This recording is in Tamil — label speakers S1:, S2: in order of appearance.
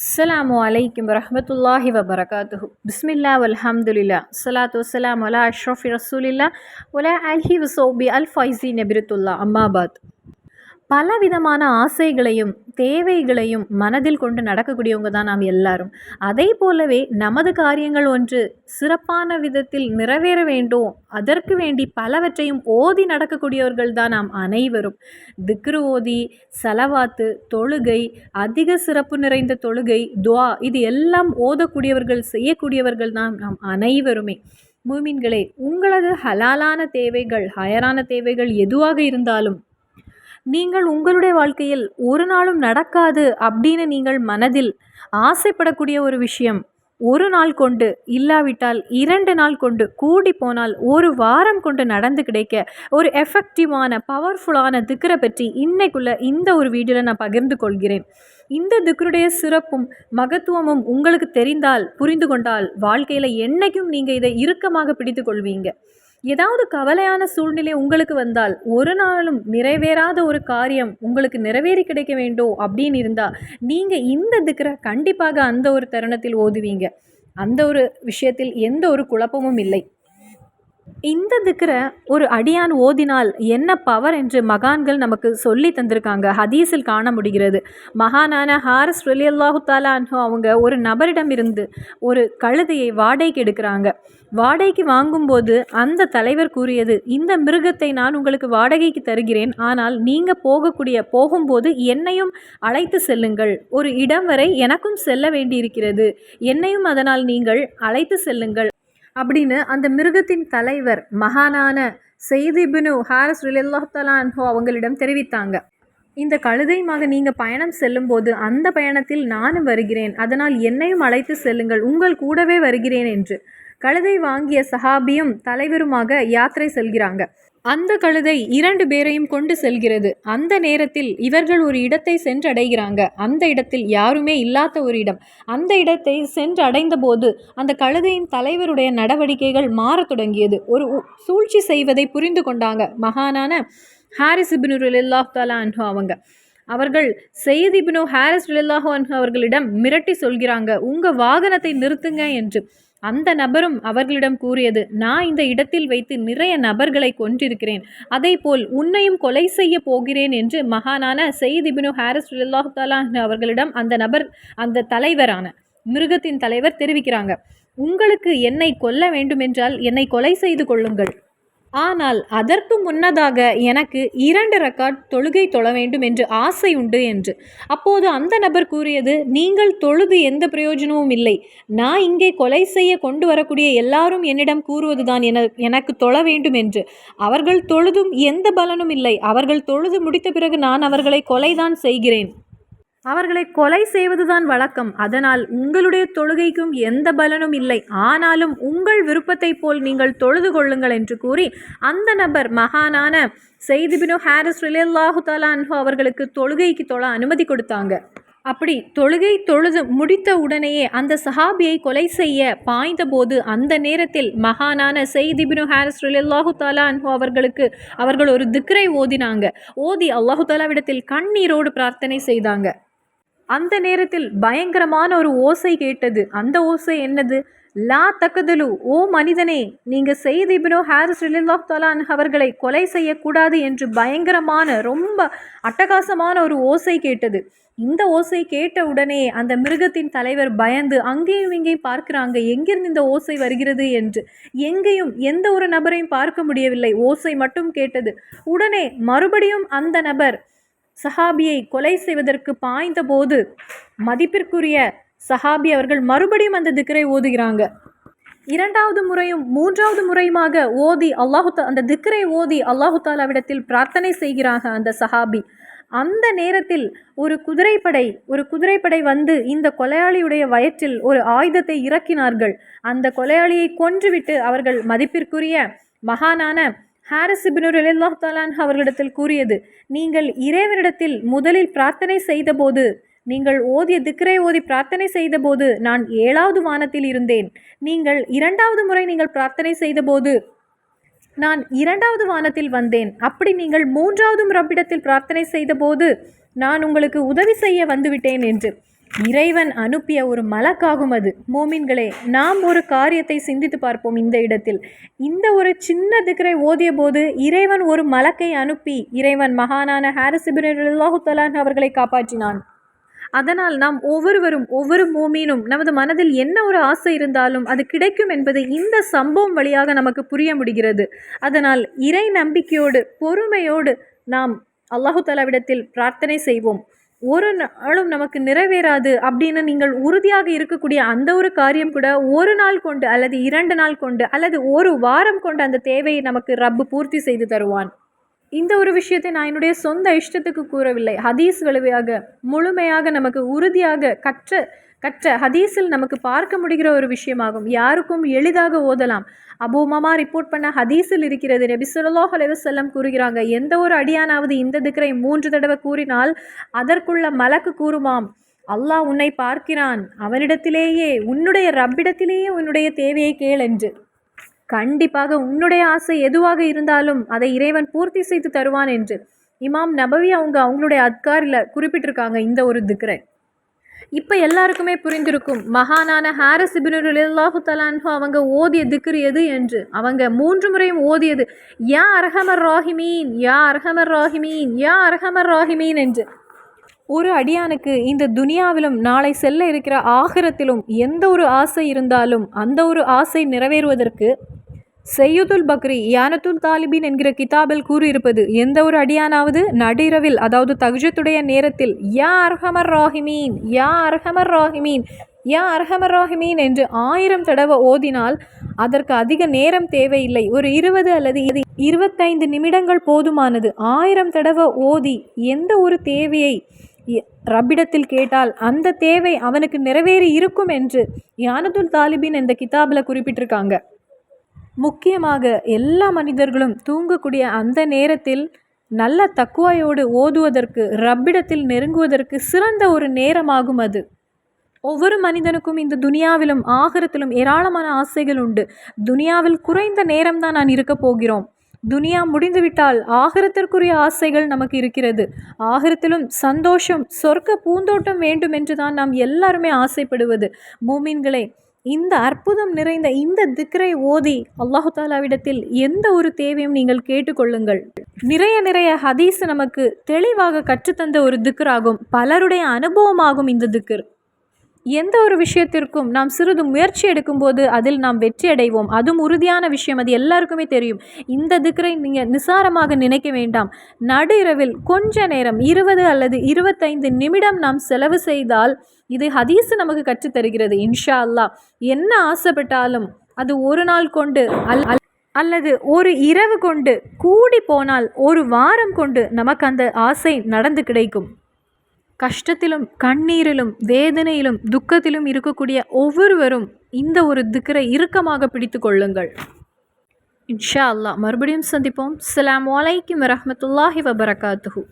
S1: السلام عليكم ورحمة الله وبركاته. بسم الله والحمد لله. الصلاة والسلام على أشرف رسول الله ولا عليه وصوبه الفائزين برت الله. أما بعد. பலவிதமான ஆசைகளையும் தேவைகளையும் மனதில் கொண்டு நடக்கக்கூடியவங்க தான் நாம் எல்லாரும். அதே போலவே நமது காரியங்கள் ஒன்று சிறப்பான விதத்தில் நிறைவேற வேண்டும். அதற்கு வேண்டி பலவற்றையும் ஓதி நடக்கக்கூடியவர்கள் தான் நாம் அனைவரும். திக்ரு ஓதி சலவாத்து தொழுகை அதிக சிறப்பு நிறைந்த தொழுகை துவா இது எல்லாம் ஓதக்கூடியவர்கள் செய்யக்கூடியவர்கள் தான் நாம் அனைவருமே. மூமின்களே உங்களது ஹலாலான தேவைகள் ஹயரான தேவைகள் எதுவாக இருந்தாலும் நீங்கள் உங்களுடைய வாழ்க்கையில் ஒரு நாளும் நடக்காது அப்படின்னு நீங்கள் மனதில் ஆசைப்படக்கூடிய ஒரு விஷயம் ஒரு நாள் கொண்டு இல்லாவிட்டால் இரண்டு நாள் கொண்டு கூடி போனால் ஒரு வாரம் கொண்டு நடந்து கிடைக்க ஒரு எஃபெக்டிவான பவர்ஃபுல்லான திக்கரை பற்றி இன்னைக்குள்ள இந்த ஒரு வீடியோவில் நான் பகிர்ந்து கொள்கிறேன். இந்த திக்கருடைய சிறப்பும் மகத்துவமும் உங்களுக்கு தெரிந்தால் புரிந்து கொண்டால் வாழ்க்கையில் என்னைக்கும் நீங்கள் இதை இறுக்கமாக பிடித்து கொள்வீங்க. ஏதாவது கவலையான சூழ்நிலை உங்களுக்கு வந்தால் ஒரு நாளும் நிறைவேறாத ஒரு காரியம் உங்களுக்கு நிறைவேறி கிடைக்க வேண்டும் அப்படின்னு இருந்தால் நீங்கள் இந்த திக்கரை கண்டிப்பாக அந்த ஒரு தருணத்தில் ஓதுவீங்க. அந்த ஒரு விஷயத்தில் எந்த ஒரு குழப்பமும் இல்லை. இந்த திக்கரை ஒரு அடியான் ஓதினால் என்ன பவர் என்று மகான்கள் நமக்கு சொல்லி தந்திருக்காங்க. ஹதீஸில் காண முடிகிறது. மகானான ஹாரிஸ் ரலி அல்லாஹு தாலான்ஹோ அவங்க ஒரு நபரிடம் இருந்து ஒரு கழுதையை வாடகைக்கு எடுக்கிறாங்க. வாடகைக்கு வாங்கும்போது அந்த தலைவர் கூறியது இந்த மிருகத்தை நான் உங்களுக்கு வாடகைக்கு தருகிறேன். ஆனால் நீங்கள் போகக்கூடிய போகும்போது என்னையும் அழைத்து செல்லுங்கள். ஒரு இடம் வரை எனக்கும் செல்ல வேண்டியிருக்கிறது. என்னையும் அதனால் நீங்கள் அழைத்து செல்லுங்கள். அப்படின்னு அந்த மிருகத்தின் தலைவர் மகானான செய்திபினு ஹாரிஸ் ரிலல்லாஹலான்ஹோ அவங்களிடம் தெரிவித்தாங்க. இந்த கழுதையுமாக நீங்கள் பயணம் செல்லும்போது அந்த பயணத்தில் நானும் வருகிறேன். அதனால் என்னையும் அழைத்து செல்லுங்கள். உங்கள் கூடவே வருகிறேன் என்று கழுதை வாங்கிய சஹாபியும் தலைவருமாக யாத்திரை செல்கிறாங்க. அந்த கழுதை இரண்டு பேரையும் கொண்டு செல்கிறது. அந்த நேரத்தில் இவர்கள் ஒரு இடத்தை சென்றடைகிறாங்க. அந்த இடத்தில் யாருமே இல்லாத ஒரு இடம். அந்த இடத்தை சென்றடைந்த போது அந்த கழுதையின் தலைவருடைய நடவடிக்கைகள் மாறத் தொடங்கியது. ஒரு சூழ்ச்சி செய்வதை புரிந்து கொண்டாங்க. மகானான ஹாரிஸ் இபினுர் அல்லாஹ் தாலா அன்ஹு அவங்க. அவர்கள் செய்தி பினு ஹாரிஸ் லில்லாஹு அன்ஹு அவர்களிடம் மிரட்டி சொல்கிறாங்க உங்கள் வாகனத்தை நிறுத்துங்க என்று. அந்த நபரும் அவர்களிடம் கூறியது நான் இந்த இடத்தில் வைத்து நிறைய நபர்களை கொன்றிருக்கிறேன். அதே போல் உன்னையும் கொலை செய்ய போகிறேன் என்று மகானான செய்தி பினு ஹாரிஸ் லில்லாஹு அவர்களிடம் அந்த நபர் அந்த தலைவரான மிருகத்தின் தலைவர் தெரிவிக்கிறாங்க. உங்களுக்கு என்னை கொல்ல வேண்டுமென்றால் என்னை கொலை செய்து கொள்ளுங்கள். ஆனால் அதற்கு முன்னதாக எனக்கு இரண்டு ரக்காட் தொழுகை தொழ வேண்டும் என்று ஆசை உண்டு என்று. அப்போது அந்த நபர் கூறியது நீங்கள் தொழுது எந்த பிரயோஜனமும் இல்லை. நான் இங்கே கொலை செய்ய கொண்டு வரக்கூடிய எல்லாரும் என்னிடம் கூறுவதுதான் என எனக்கு தொழ வேண்டும் என்று. அவர்கள் தொழுதும் எந்த பலனும் இல்லை. அவர்கள் தொழுது முடித்த பிறகு நான் அவர்களை கொலைதான் செய்கிறேன். அவர்களை கொலை செய்வதுதான் வழக்கம். அதனால் உங்களுடைய தொழுகைக்கும் எந்த பலனும் இல்லை. ஆனாலும் உங்கள் விருப்பத்தைப் போல் நீங்கள் தொழுது கொள்ளுங்கள் என்று கூறி அந்த நபர் மகானான செய்திபினு ஹாரிஸ் ரிலேல்லாஹு தாலான்ஹு அவர்களுக்கு தொழுகைக்கு தொழ அனுமதி கொடுத்தாங்க. அப்படி தொழுகை தொழுது முடித்த உடனேயே அந்த சஹாபியை கொலை செய்ய பாய்ந்தபோது அந்த நேரத்தில் மகானான செய்திபினு ஹாரிஸ் ரிலாஹு தாலா அன்ஹு அவர்களுக்கு அவர்கள் ஒரு திக்ரை ஓதினாங்க. ஓதி அல்லாஹு தாலாவிடத்தில் கண்ணீரோடு பிரார்த்தனை செய்தாங்க. அந்த நேரத்தில் பயங்கரமான ஒரு ஓசை கேட்டது. அந்த ஓசை என்னது? லா தக்கதலு ஓ மனிதனே நீங்கள் செய்தி இபினோ ஹாரிஸ் ரிலில்லாஹ் தலான் அவர்களை கொலை செய்யக்கூடாது என்று பயங்கரமான ரொம்ப அட்டகாசமான ஒரு ஓசை கேட்டது. இந்த ஓசை கேட்ட உடனே அந்த மிருகத்தின் தலைவர் பயந்து அங்கேயும் இங்கேயும் பார்க்கிறாங்க எங்கிருந்து இந்த ஓசை வருகிறது? என்று. எங்கேயும் எந்த ஒரு நபரையும் பார்க்க முடியவில்லை. ஓசை மட்டும் கேட்டது. உடனே மறுபடியும் அந்த நபர் சஹாபியை கொலை செய்வதற்கு பாய்ந்தபோது மதிப்பிற்குரிய சஹாபி அவர்கள் மறுபடியும் அந்த திக்கரை ஓதுகிறாங்க. இரண்டாவது முறையும் மூன்றாவது முறையுமாக ஓதி அல்லாஹு அந்த திக்கரை ஓதி அல்லாஹு தாலாவிடத்தில் பிரார்த்தனை செய்கிறாங்க அந்த சஹாபி. அந்த நேரத்தில் ஒரு குதிரைப்படை ஒரு குதிரைப்படை வந்து இந்த கொலையாளியுடைய வயிற்றில் ஒரு ஆயுதத்தை இறக்கினார்கள். அந்த கொலையாளியை கொன்றுவிட்டு அவர்கள் மதிப்பிற்குரிய மகானான ஹாரிஸ் இபினுர் அலில்லாஹ் தாலான் அவர்களிடத்தில் கூறியது நீங்கள் இறைவனிடத்தில் முதலில் பிரார்த்தனை செய்தபோது நீங்கள் ஓதிய திக்கரை ஓதி பிரார்த்தனை செய்தபோது நான் ஏழாவது வானத்தில் இருந்தேன். நீங்கள் இரண்டாவது முறை நீங்கள் பிரார்த்தனை செய்தபோது நான் இரண்டாவது வானத்தில் வந்தேன். அப்படி நீங்கள் மூன்றாவது ரப்பிடத்தில் பிரார்த்தனை செய்தபோது நான் உங்களுக்கு உதவி செய்ய வந்துவிட்டேன் என்று. இறைவன் அனுப்பிய ஒரு மலக்காகும் அது. மோமின்களே நாம் ஒரு காரியத்தை சிந்தித்து பார்ப்போம் இந்த இடத்தில். இந்த ஒரு சின்ன திக்கரை ஓதிய போது இறைவன் ஒரு மலக்கை அனுப்பி இறைவன் மகானான ஹாரிசிபின் அவர்களை காப்பாற்றினான். அதனால் நாம் ஒவ்வொருவரும் ஒவ்வொரு மோமீனும் நமது மனதில் என்ன ஒரு ஆசை இருந்தாலும் அது கிடைக்கும் என்பது இந்த சம்பவம் வழியாக நமக்கு புரிய முடிகிறது. அதனால் இறை நம்பிக்கையோடு பொறுமையோடு நாம் அல்லாஹு தலாவிடத்தில் பிரார்த்தனை செய்வோம். ஒரு நாளும் நமக்கு நிறைவேறாது அப்படின்னு நீங்கள் உறுதியாக இருக்கக்கூடிய அந்த ஒரு காரியம் கூட ஒரு நாள் கொண்டு அல்லது இரண்டு நாள் கொண்டு அல்லது ஒரு வாரம் கொண்டு அந்த தேவையை நமக்கு ரப்பு பூர்த்தி செய்து தருவான். இந்த ஒரு விஷயத்தை நான் என்னுடைய சொந்த இஷ்டத்துக்கு கூறவில்லை. ஹதீஸ் வழியாக முழுமையாக நமக்கு உறுதியாக கற்ற கற்ற ஹதீஸில் நமக்கு பார்க்க முடிகிற ஒரு விஷயமாகும். யாருக்கும் எளிதாக ஓதலாம். அபூமமா ரிப்போர்ட் பண்ண ஹதீஸில் இருக்கிறது நபி சொல்லாஹ் அலைவசல்லம் கூறுகிறாங்க எந்த ஒரு அடியானாவது இந்த திக்கரை மூன்று தடவை கூறினால் அதற்குள்ள மலக்கு கூறுமாம். அல்லாஹ் உன்னை பார்க்கிறான். அவனிடத்திலேயே உன்னுடைய ரப்பிடத்திலேயே உன்னுடைய தேவையை கேள் என்று. கண்டிப்பாக உன்னுடைய ஆசை எதுவாக இருந்தாலும் அதை இறைவன் பூர்த்தி செய்து தருவான் என்று. இமாம் நபவி அவங்க அவங்களுடைய அத்காரில் குறிப்பிட்டிருக்காங்க இந்த ஒரு திக்ரை. இப்போ எல்லாருக்குமே புரிந்திருக்கும். மகானான ஹாரிஸ் இபினுல்லாஹு தலான்ஹு அவங்க ஓதிய திக்ரு எது என்று. அவங்க மூன்று முறையும் ஓதியது. யா அரஹமர் ராஹிமீன் யா அரஹமர் ராஹிமீன் யா அரஹமர் ராஹிமீன் என்று. ஒரு அடியானுக்கு இந்த துனியாவிலும் நாளை செல்ல இருக்கிற ஆகரத்திலும் எந்த ஒரு ஆசை இருந்தாலும் அந்த ஒரு ஆசை நிறைவேறுவதற்கு செய்யுதுல் பக்ரி யானத்துல் தாலிபின் என்கிற கிதாபில் கூறியிருப்பது எந்த ஒரு அடியானாவது நடிரவில் அதாவது தகுஜத்துடைய நேரத்தில் யா அர்ஹமர் ராஹிமீன் யா அர்ஹமர் ராஹிமீன் யா அர்ஹமர் ராஹிமீன் என்று ஆயிரம் தடவை ஓதினால் அதற்கு அதிக நேரம் தேவையில்லை. ஒரு இருபது அல்லது இது இருபத்தைந்து நிமிடங்கள் போதுமானது. ஆயிரம் தடவை ஓதி எந்த ஒரு தேவையை ரப்பிடத்தில் கேட்டால் அந்த தேவை அவனுக்கு நிறைவேறி இருக்கும் என்று யானதுல் தாலிபின் இந்த கிதாபில் குறிப்பிட்டிருக்காங்க. முக்கியமாக எல்லா மனிதர்களும் தூங்கக்கூடிய அந்த நேரத்தில் நல்ல தக்குவாயோடு ஓதுவதற்கு ரப்பிடத்தில் நெருங்குவதற்கு சிறந்த ஒரு நேரமாகும் அது. ஒவ்வொரு மனிதனுக்கும் இந்த துனியாவிலும் ஆகரத்திலும் ஏராளமான ஆசைகள் உண்டு. துனியாவில் குறைந்த நேரம்தான் நான் இருக்க போகிறோம். துனியா முடிந்துவிட்டால் ஆகரத்திற்குரிய ஆசைகள் நமக்கு இருக்கிறது. ஆகரத்திலும் சந்தோஷம் சொர்க்க பூந்தோட்டம் வேண்டும் என்று தான் நாம் எல்லாருமே ஆசைப்படுவது. மூமீன்களே இந்த அற்புதம் நிறைந்த இந்த திக்ரை ஓதி அல்லாஹு தாலாவிடத்தில் எந்த ஒரு தேவையும் நீங்கள் கேட்டுக்கொள்ளுங்கள். நிறைய நிறைய ஹதீஸ் நமக்கு தெளிவாக கற்றுத்தந்த ஒரு திக்ராகும் பலருடைய அனுபவமாகும் இந்த திக்ர் எந்த ஒரு விஷயத்திற்கும் நாம் சிறிது முயற்சி எடுக்கும்போது அதில் நாம் வெற்றி அடைவோம். அதுவும் உறுதியான விஷயம். அது எல்லாருக்குமே தெரியும். இந்த திக்கரை நீங்கள் நிசாரமாக நினைக்க வேண்டாம். நடு இரவில் கொஞ்ச நேரம் இருபது அல்லது இருபத்தைந்து நிமிடம் நாம் செலவு செய்தால் இது ஹதீஸு நமக்கு கற்றுத்தருகிறது இன்ஷா அல்லா என்ன ஆசைப்பட்டாலும் அது ஒரு நாள் கொண்டு அல் அல்லது ஒரு இரவு கொண்டு கூடி போனால் ஒரு வாரம் கொண்டு நமக்கு அந்த ஆசை நடந்து கிடைக்கும். கஷ்டத்திலும் கண்ணீரிலும் வேதனையிலும் துக்கத்திலும் இருக்கக்கூடிய ஒவ்வொருவரும் இந்த ஒரு திக்கரை இறுக்கமாக பிடித்து கொள்ளுங்கள். இன்ஷா அல்லா மறுபடியும் சந்திப்போம். அலாம் வலைக்கம் வரமத்துல்லாஹி வபரகாத்துஹூ.